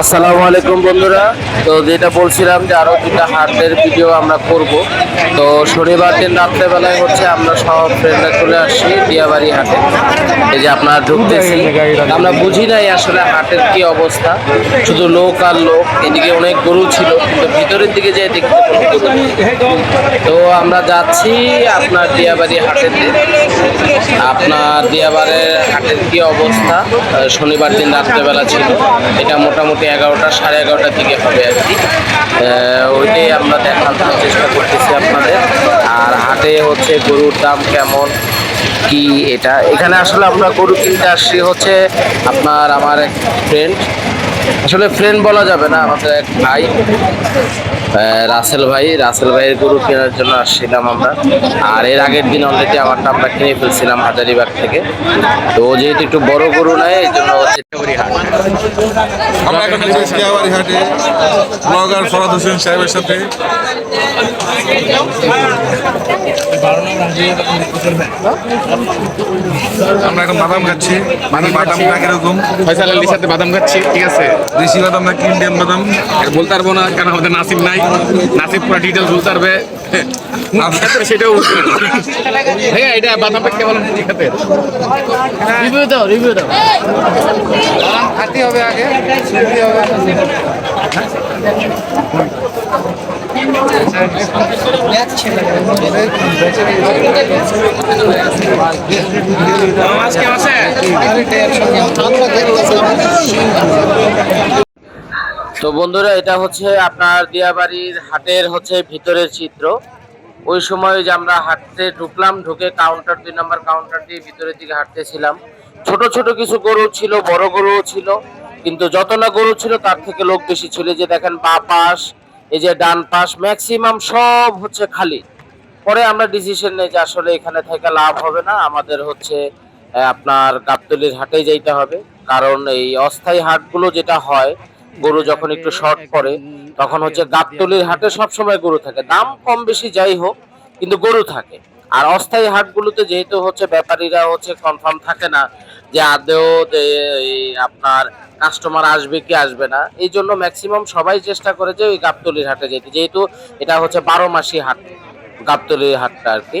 আসসালামু আলাইকুম বন্ধুরা। তো যেটা বলছিলাম যে আরও দুটা হাটের ভিডিও আমরা করব। তো শনিবার দিন রাত্রেবেলায় হচ্ছে আমরা সব ফ্রেন্ডরা চলে আসছি দিয়াবাড়ি হাটে। এই যে আপনার ঢুকতেছি। আমরা বুঝি নাই আসলে হাটের কি অবস্থা। শুধু লোক আর লোক। এদিকে অনেক গরু ছিল, কিন্তু ভিতরের দিকে যে দেখতে। তো আমরা যাচ্ছি আপনার দিয়াবাড়ি হাটেতে আপনার দিয়াবাড়ের হাটের কি অবস্থা? শনিবার দিন রাত্রেবেলা ছিল। এটা মোটামুটি এগারোটা, সাড়ে এগারোটার দিকে হবে আর কি। ওইটাই আমরা দেখানোর চেষ্টা করতেছি আপনাদের। আর হাটে হচ্ছে গরুর দাম কেমন, কি এটা? এখানে আসলে আমরা গরু কিনতে আসছি হচ্ছে আপনার আমার এক ফ্রেন্ড আসলে ফ্রেন্ড বলা যাবে না, আমাদের এক ভাই। রাসেল ভাই রাসেল ভাইয়ের গরু কেনার জন্য আসছিলাম আমরা। আর এর আগের দিন অলরেডি আমারটা আমরা কিনে ফেলছিলাম হাজারিবাগ থেকে। তো ও যেহেতু একটু বড় গরু নেয় এই জন্য আমরা এখন হাটে ব্লগার ফরাদ হোসেন সাহেবের সাথে। আমরা এখন বাদাম খাচ্ছি মানে বাদাম কীরকম। ফয়সাল আলীর সাথে বাদাম খাচ্ছি ঠিক আছে? দেশি বাদাম না ইন্ডিয়ান বাদাম? আর বলতে পারব না কারণ আমাদের নাসিব নাই। নাসিব পুরো ডিটেলস বলতে পারবে। সেটাও বলতে। ভাইয়া এটা রিভিউ দাও রিভিউ দাও। আজকে আছে? তো বন্ধুরা, এটা হচ্ছে আপনার দিয়াবাড়ির হাটের হচ্ছে ভিতরের চিত্র। ওই সময় যে আমরা হাঁটতে ঢুকলাম, ঢুকে কাউন্টার দুই নম্বর কাউন্টার দিয়ে ভিতরের দিকে হাঁটতেছিলাম। ছোট ছোট কিছু গরু ছিল, বড় গরুও ছিল, কিন্তু যত না গরু ছিল, তার থেকে লোক বেশি ছিল। যে দেখেন, বা পাশ, এই যে ডান পাশ ম্যাক্সিমাম সব হচ্ছে খালি। পরে আমরা ডিসিশন নেই যে আসলে এখানে থেকে লাভ হবে না, আমাদের হচ্ছে আপনার গাবতলির হাটে যাইতে হবে। কারণ এই অস্থায়ী হাটগুলো যেটা হয় গরু যখন একটু শর্ট পড়ে তখন হচ্ছে গাবতলির হাটে সবসময় গরু থাকে। দাম কম বেশি যাই হোক কিন্তু গরু থাকে। আর অস্থায়ী হাটগুলোতে যেহেতু হচ্ছে ব্যাপারীরা হচ্ছে কনফার্ম থাকে না যে আদৌ আপনার কাস্টমার আসবে কি আসবে না এই জন্য ম্যাক্সিমাম সবাই চেষ্টা করে যে ওই গাবতলির হাটে যেতে। যেহেতু এটা হচ্ছে বারো মাসি হাট গাবতলির হাটটা আর কি।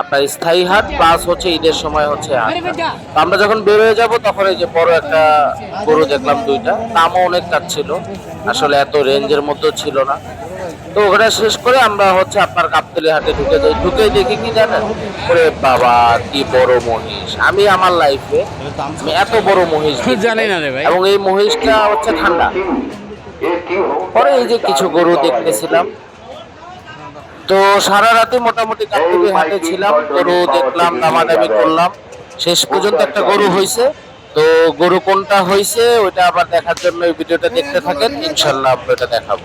আপনার স্থায়ী হাট প্লাস হচ্ছে ঈদের সময় হচ্ছে হাট আমরা যখন বের হয়ে যাব তখন এই যে বড় একটা গরু দেখলাম দুইটা দামও অনেক ছিল আসলে এত রেঞ্জের মধ্যেও ছিল না। তো ওখানে শেষ করে আমরা হচ্ছে আপনার গাবতলি হাটে ঢুকে যাই। ঢুকে দেখি কি জানেন? ওরে বাবা কি বড় মহিষ। আমি আমার লাইফে এত বড় মহিষ। জানি না এবং এই মহিষটা হচ্ছে ঠান্ডা। পরে এই যে কিছু গরু দেখতেছিলাম। তো সারা রাতে মোটামুটি কাকতুলি হাটে ছিলাম গরু দেখলাম দামাদামি করলাম। শেষ পর্যন্ত একটা গরু হয়েছে তো গরু কোনটা হয়েছে ওইটা আবার দেখার জন্য এই ভিডিওটা দেখতে থাকেন। ইনশাল্লাহ আমরা এটা দেখাবো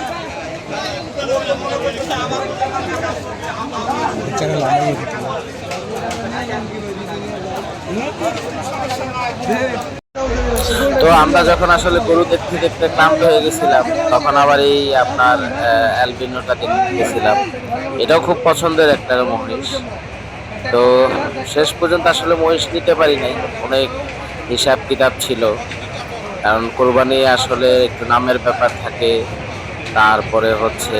তো আমরা যখন আসলে গরু দেখতে দেখতে ক্লান্ত হয়ে গেছিলাম, তখন আবার এই আপনার অ্যালবিনোটা দেখতে গেছিলাম। এটাও খুব পছন্দের একটা মহিষ। তো শেষ পর্যন্ত আসলে মহিষ নিতে পারি নাই। অনেক হিসাব কিতাব ছিল। কারণ কোরবানি আসলে একটু নামের ব্যাপার থাকে। তারপরে হচ্ছে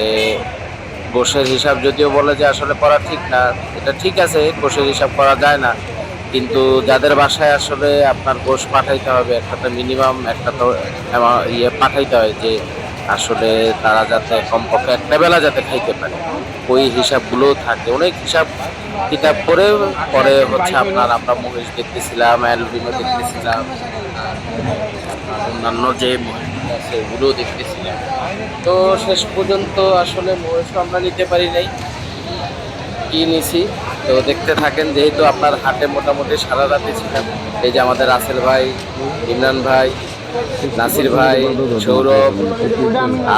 গোশের হিসাব যদিও বলে যে আসলে করা ঠিক না, এটা ঠিক আছে গোশের হিসাব করা যায় না। কিন্তু যাদের বাসায় আসলে আপনার গোশ পাঠাইতে হবে, একটা তো মিনিমাম একটা তো ইয়ে পাঠাইতে হয় যে আসলে তারা যাতে কমপক্ষে একটা বেলা যাতে খাইতে পারে। ওই হিসাবগুলো থাকে। অনেক হিসাব কিতাব করে পরে হচ্ছে আপনার আমরা মহিষ দেখতেছিলাম অ্যালবিনো দেখতেছিলাম। অন্যান্য যে ওগুলোও দেখতেছিলাম। তো শেষ পর্যন্ত আসলে মহিষ আমরা নিতে পারি নাই। কি নিছি? তো দেখতে থাকেন, যেহেতু আপনার হাটে মোটামুটি সারা রাতে ছিলাম। এই যে আমাদের রাসেল ভাই, ইমরান ভাই, নাসির ভাই, সৌরভ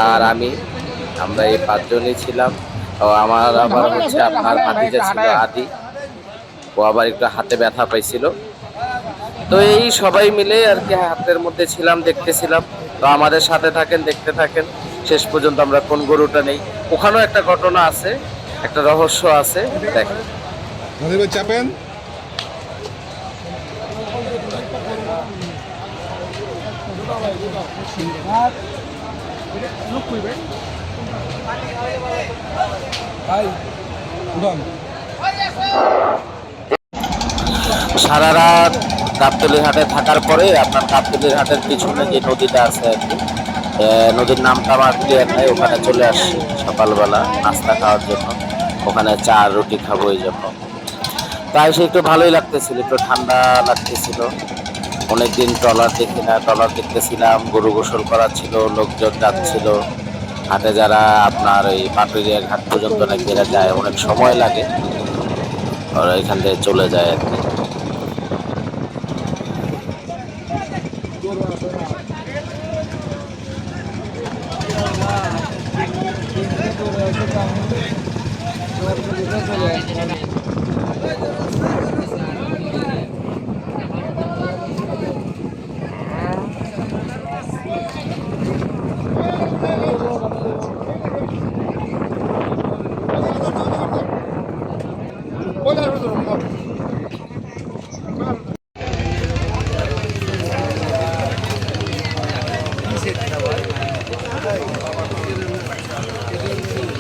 আর আমি, আমরা এই পাঁচজনই ছিলাম। ও, আমার আবার হচ্ছে আপনার ভাতিজা ছিল আদি। ও আবার একটু হাতে ব্যথা পাইছিল। তো এই সবাই মিলে আর কি হাতের মধ্যে ছিলাম দেখতেছিলাম। তো আমাদের সাথে থাকেন দেখতে থাকেন। শেষ পর্যন্ত আমরা কোন গরুটা নেই। ওখানেও একটা ঘটনা আছে একটা রহস্য আছে দেখেন। চাপেন। সারা রাত গাবতলির হাটে থাকার পরে আপনার গাবতলির হাটের পিছনে যে নদীটা আছে আর কি নদীর নামটা আমার ক্লিয়ার নাই, ওখানে চলে আসছি সকালবেলা, নাস্তা খাওয়ার জন্য। ওখানে চা, রুটি খাব এই জন্য। তাই সে একটু ভালোই লাগতেছিল, একটু ঠান্ডা লাগতেছিল। অনেকদিন ট্রলার দেখি না, ট্রলার দেখতেছিলাম, গরু গোসল করা ছিল, লোকজন যাচ্ছিল। হাটে যারা আপনার ওই পাটুরিয়া ঘাট পর্যন্ত নাকি যায়, অনেক সময় লাগে। ওরা এখান থেকে চলে যায় আর কি।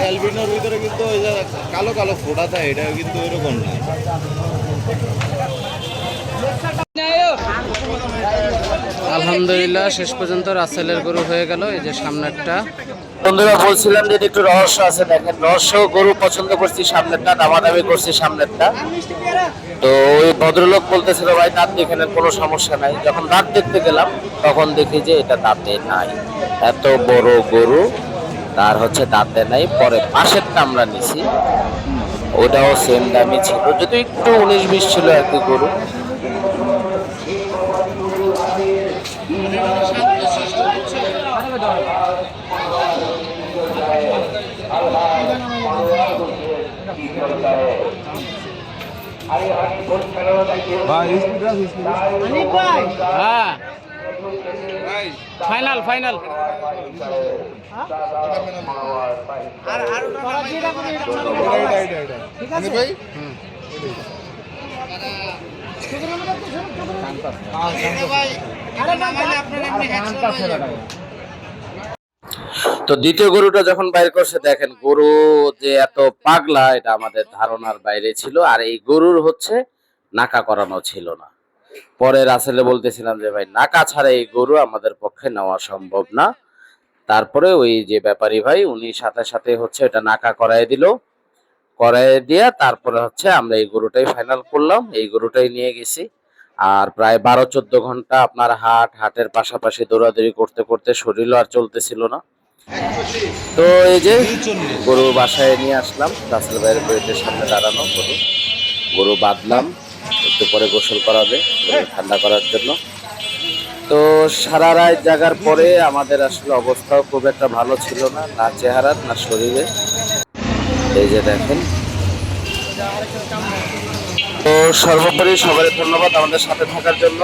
অ্যালবিনোর ভিতরে কিন্তু ওই যে কালো কালো ফোটা থাকে এটা কিন্তু এরকম না। আলহামদুলিল্লাহ, শেষ পর্যন্ত রাসেলের গরু হয়ে গেল, এই যে সামনেরটা। বন্ধুরা, বলছিলাম যে একটু রহস্য আছে। দেখেন, রহস্য গরু পছন্দ করছি সামনেরটা, দামাদামি করছি সামনেরটা। তো ওই ভদ্রলোক বলতেছিল, ভাই, দাঁত এখানে কোনো সমস্যা নাই। যখন দাঁত দেখতে গেলাম, তখন দেখি যে এটা দাঁতে নাই। এত বড় গরু, তার হচ্ছে দাঁতে নাই। পরে পাশেরটা আমরা নিছি। ওটাও সেম দামি ছিল। যদি একটু উনিশ বিশ ছিল কি গরু ভাই স্পিড আছে স্পিড হ্যাঁ ফাইনাল ফাইনাল এটা এটা এটা নাজির ভাই? তো দ্বিতীয় গরুটা যখন বাইর করছে, দেখেন গরু যে এত পাগলা, এটা আমাদের ধারণার বাইরে ছিল, আর এই গরুর হচ্ছে নাকা করানো ছিল না। পরে রাসেলে বলতেছিলাম যে, ভাই, নাকা ছাড়া এই গরু আমাদের পক্ষে নেওয়া সম্ভব না। তারপরে ওই যে ব্যাপারী ভাই, উনি সাথে সাথে হচ্ছে এটা নাকা করাই দিল। করাই দিয়ে তারপরে হচ্ছে আমরা এই গরুটাই ফাইনাল করলাম, এই গরুটাই নিয়ে গেছি। আর প্রায় বারো চোদ্দ ঘণ্টা আপনার হাট, হাটের পাশাপাশি দৌড়াদৌড়ি করতে করতে শরীরও আর চলতেছিল না। তো এই যে গরু বাসায় নিয়ে আসলাম সামনে দাঁড়ানো গরু। গরু বাঁধলাম, একটু পরে গোসল করাবে ঠান্ডা করার জন্য। তো সারা জাগার পরে আমাদের আসলে অবস্থাও খুব একটা ভালো ছিল না না চেহারা, না শরীরে। এই যে দেখেন। তো সর্বোপরি সবাই ধন্যবাদ আমাদের সাথে থাকার জন্য।